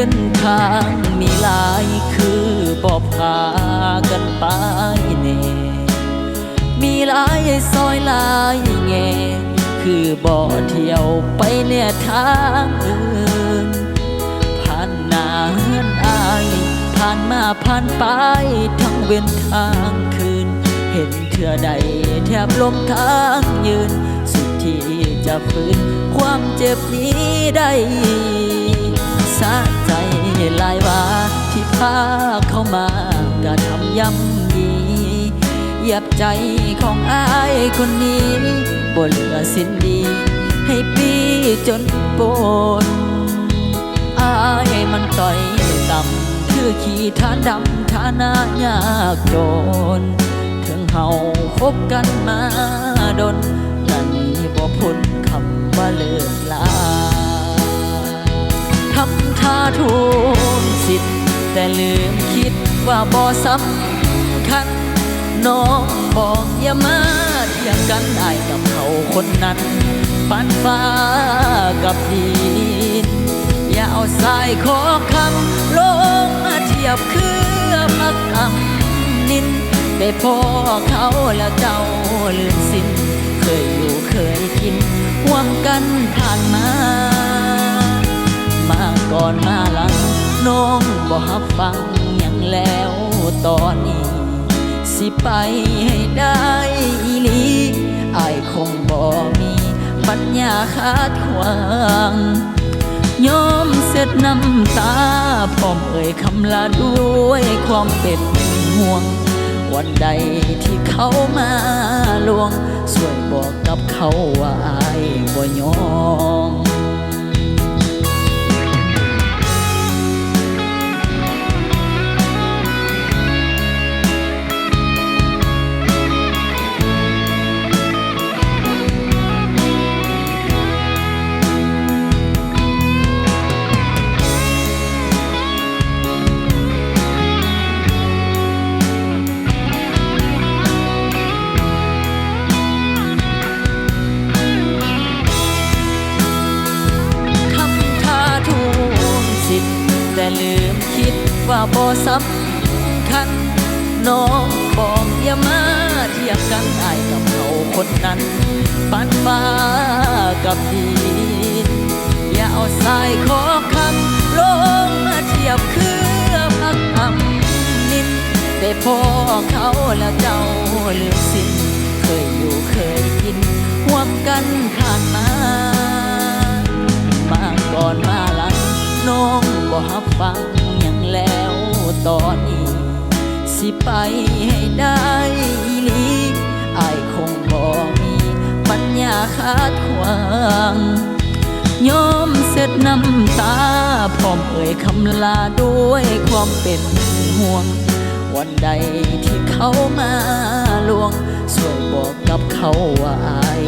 ส้นทางมีหลายคือบ่พากันไปแน่มีหลายซอยหลายแง่คือบ่อเที่ยวไปเนี่ยทางอื่น ผ่านหน้าเฮือนอาย ผ่านมาผ่านไปทั้งเว้นทางคืน เห็นเถื่อใดแทบลมทางยืน สุดที่จะฝืนความเจ็บนี้ได้ สะใจลายว่าที่พาเข้ามากระทำย่ำยีเหยียบใจของอายคนนี้บนเหลือสิ้นดี ให้ปีจนปนอายมันต่อยต่ำคือขี้ทานดำฐานะยากจนถึงเฮาคบกันมาดนนั่นบ่พ้นคำว่าเลิกลา แต่ลืมคิดว่าบ่สำคัญน้องบอกอย่ามาเทียงกันได้กับเขาคนนั้น ปันฟ้ากับดิน อย่าเอาสายขอคำลงมาเทียบคือพักคำนินได้พอเขาแล้วเจ้าลืมสิ้น เคยอยู่เคยกินห่วมกันผ่านมา มาก่อนมาหลัง น้องบ่ฮับฟังหยังแล้วตอนนี้ สิไปให้ได้อีหลีอายคงบ่มีปัญญาคาดขวางยอมเสร็จน้ำตาพร้อมเอ่ยคำลาด้วยความเป็นห่วง วันใดที่เขามาลวงสวยบอกกับเขาว่าอายบ่ยอม แต่ลืมคิดว่าบ่สำคัญน้องบอกอย่ามาเทียบกันได้กับเขาคนนั้นปันฟ้ากับดินอย่าเอาสายขอคำลงมาเทียบคือพักคำนินได้พอเขาแล้วเจ้าลืมสิ้นเคยอยู่เคยกิน องบ่ฮับฟังหยังแล้วตอนนี้ สิไปให้ได้อีหลีอายคงบ่มีปัญญาคาดขวางยอมเสร็จน้ำตา พร้อมเอ่ยคำลาด้วยความเป็นห่วง วันใดที่เขามาลวงสวยบอกกับเขาว่าอาย